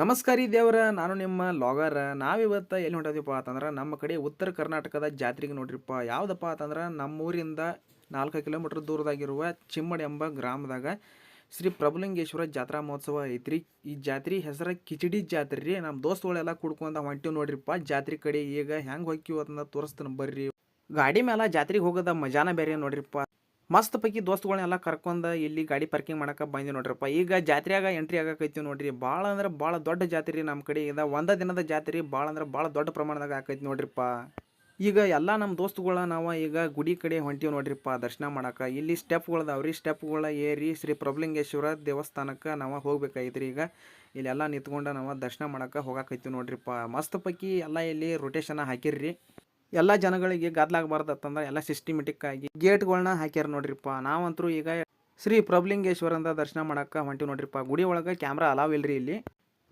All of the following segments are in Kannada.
ನಮಸ್ಕಾರ ದೇವರ, ನಾನು ನಿಮ್ಮ ಲಾಗರ. ನಾವಿವತ್ತು ಎಲ್ಲಿ ಹೊಂಟಿದೀವಪ್ಪ ಅಂತಂದ್ರೆ ನಮ್ಮ ಕಡೆ ಉತ್ತರ ಕರ್ನಾಟಕದ ಜಾತ್ರೆಗೆ ನೋಡ್ರಿಪ್ಪ. ಯಾವುದಪ್ಪ ಅಂತಂದ್ರೆ ನಮ್ಮೂರಿಂದ ನಾಲ್ಕು ಕಿಲೋಮೀಟ್ರ್ ದೂರದಾಗಿರುವ ಚಿಮ್ಮಡಿ ಎಂಬ ಗ್ರಾಮದಾಗ ಶ್ರೀ ಪ್ರಭುಲಿಂಗೇಶ್ವರ ಜಾತ್ರಾ ಮಹೋತ್ಸವ ಐತ್ರಿ. ಈ ಜಾತ್ರೆ ಹೆಸರ ಕಿಚಡಿ ಜಾತ್ರೆ ರೀ. ನಮ್ಮ ದೋಸ್ತುಗಳೆಲ್ಲ ಕುಡ್ಕೊಂಡ ಹೊಂಟಿವ್ ನೋಡ್ರಿಪ್ಪ. ಜಾತ್ರೆ ಕಡೆ ಈಗ ಹೆಂಗೆ ಹೊಕ್ಕಿವ್ ಅದನ್ನ ತೋರಿಸ್ತಾನೆ ಬರ್ರಿ. ಗಾಡಿ ಮೇಲೆ ಜಾತ್ರೆಗೆ ಹೋಗೋದ ಮಜಾನ ಬೇರೆ ನೋಡ್ರಿಪ್ಪ. ಮಸ್ತ್ ಪೈಕಿ ದೋಸ್ತುಗಳನ್ನೆಲ್ಲ ಕರ್ಕೊಂಡ ಇಲ್ಲಿ ಗಾಡಿ ಪಾರ್ಕಿಂಗ್ ಮಾಡಕ್ಕೆ ಬಂದಿ ನೋಡ್ರಪ್ಪ. ಈಗ ಜಾತ್ರೆಯಾಗ ಎಂಟ್ರಿ ಆಗಕೈತಿ ನೋಡ್ರಿ. ಭಾಳ ಅಂದ್ರೆ ಭಾಳ ದೊಡ್ಡ ಜಾತ್ರೆ ನಮ್ಮ ಕಡೆ. ಇದ ಒಂದ ದಿನದ ಜಾತ್ರೆ ಭಾಳ ಅಂದ್ರೆ ಭಾಳ ದೊಡ್ಡ ಪ್ರಮಾಣದಾಗ ಆಕೈತಿ ನೋಡ್ರಿಪ್ಪ. ಈಗ ಎಲ್ಲ ನಮ್ಮ ದೋಸ್ತುಗಳ ನಾವು ಈಗ ಗುಡಿ ಕಡೆ ಹೊಂಟೀವಿ ನೋಡ್ರಿಪ್ಪ ದರ್ಶನ ಮಾಡಕ್ಕೆ ಇಲ್ಲಿ ಸ್ಟೆಪ್ಗಳು ರೀ ಸ್ಟೆಪ್ಗಳ ಏರಿ ಶ್ರೀ ಪ್ರಬ್ಲಿಂಗೇಶ್ವರ ದೇವಸ್ಥಾನಕ್ಕೆ ನಾವು ಹೋಗ್ಬೇಕಾಗೈತ್ರಿ. ಈಗ ಇಲ್ಲೆಲ್ಲ ನಿಂತ್ಕೊಂಡು ನಾವು ದರ್ಶನ ಮಾಡಕ್ಕೆ ಹೋಗಾಕೈತಿ ನೋಡ್ರಿಪ್ಪ. ಮಸ್ತ್ ಪೈಕಿ ಎಲ್ಲ ಇಲ್ಲಿ ರೊಟೇಷನ್ ಹಾಕಿರ್ರಿ. ಎಲ್ಲ ಜನಗಳಿಗೆ ಗದ್ಲಾಗಬಾರ್ದು ಅಂತಂದ್ರೆ ಎಲ್ಲ ಸಿಸ್ಟಮೆಟಿಕ್ ಆಗಿ ಗೇಟ್ಗಳನ್ನ ಹಾಕ್ಯಾರ ನೋಡ್ರಿಪ್ಪ. ನಾವಂತರೂ ಈಗ ಶ್ರೀ ಪ್ರಬ್ಲಿಂಗೇಶ್ವರಂದ ದರ್ಶನ ಮಾಡಕ್ಕ ಹೊಂಟಿವಿ ನೋಡ್ರಿಪ್ಪ. ಗುಡಿ ಒಳಗೆ ಕ್ಯಾಮ್ರಾ ಅಲಾವ್ ಇಲ್ರಿ ಇಲ್ಲಿ.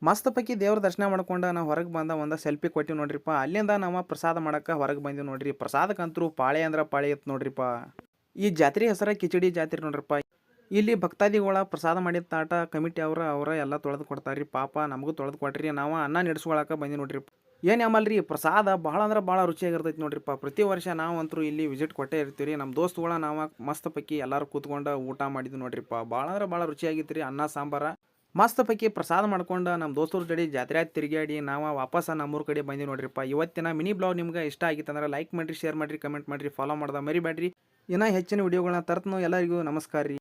ಮಸ್ತ್ ಪಕ್ಕಿ ದೇವ್ರ ದರ್ಶನ ಮಾಡ್ಕೊಂಡು ನಾವು ಹೊರಗೆ ಬಂದ ಒಂದು ಸೆಲ್ಫಿ ಕೊಟ್ಟಿವಿ ನೋಡ್ರಿಪ್ಪ. ಅಲ್ಲಿಂದ ನಾವು ಪ್ರಸಾದ ಮಾಡಕ್ಕೆ ಹೊರಗೆ ಬಂದಿವಿ ನೋಡ್ರಿ. ಪ್ರಸಾದಕ್ಕಂತರೂ ಪಾಳೆ ಅಂದ್ರೆ ಪಾಳೆ ಇತ್ತು ನೋಡ್ರಿಪ್ಪ. ಈ ಜಾತ್ರೆ ಹೆಸರ ಕಿಚಡಿ ಜಾತ್ರೆ ನೋಡ್ರಿಪ್ಪ. ಇಲ್ಲಿ ಭಕ್ತಾದಿಗಳ ಪ್ರಸಾದ ಮಾಡಿದ ತಾಟ, ಕಮಿಟಿ ಅವರ ಅವರ ಎಲ್ಲ ತೊಳೆದು ಕೊಡ್ತಾರ್ರಿ. ಪಾಪ ನಮಗೂ ತೊಳೆದು ಕೊಟ್ರಿ. ನಾವು ಅನ್ನ ನಡೆಸ್ಕೊಳಕ್ಕೆ ಬಂದಿ ನೋಡ್ರಿ ಏನು ಅಮಲ್ರಿ ಪ್ರಸಾದ ಭಾಳ ಅಂದ್ರೆ ಭಾಳ ರುಚಿಯಾಗಿರ್ತೈತಿ ನೋಡ್ರಿಪ್ಪ ಪ್ರತಿ ವರ್ಷ ನಾವಂತರೂ ಇಲ್ಲಿ ವಿಸಿಟ್ ಕೊಟ್ಟೇ ಇರ್ತೀವಿ ರೀ ನಮ್ಮ ದೋಸ್ತುಗಳ ನಾವು ಮಸ್ತ್ ಪೈಕಿ ಎಲ್ಲರೂ ಕೂತ್ಕೊಂಡು ಊಟ ಮಾಡಿದ್ವಿ ನೋಡ್ರಿಪ್ಪ ಭಾಳ ಅಂದ್ರೆ ಭಾಳ ರುಚಿಯಾಗಿತ್ತು ರೀ ಅನ್ನ, ಸಾಂಬಾರ. ಮಸ್ತ್ ಪೈಕಿ ಪ್ರಸಾದ ಮಾಡ್ಕೊಂಡು ನಮ್ಮ ದೋಸ್ತರ ಜಡಿ ಜಾತ್ರೆ ತಿರುಗಾಡಿ ನಾವು ವಾಪಸ್ ನಮ್ಮೂರ ಕಡೆ ಬಂದಿ ನೋಡ್ರಿಪ್ಪ ಇವತ್ತಿನ ಮಿನಿ ಬ್ಲಾಗ್ ನಿಮ್ಗೆ ಇಷ್ಟ ಆಗಿತ್ತಂದ್ರೆ ಲೈಕ್ ಮಾಡಿರಿ ಶೇರ್ ಮಾಡಿರಿ ಕಮೆಂಟ್ ಮಾಡಿರಿ ಫಾಲೋ ಮಾಡ್ದ ಮರಿಬೇಡ್ರಿ ಇನ್ನೂ ಹೆಚ್ಚಿನ ವಿಡಿಯೋಗಳನ್ನ ತರ್ತನೋ ಎಲ್ಲರಿಗೂ ನಮಸ್ಕಾರ ರೀ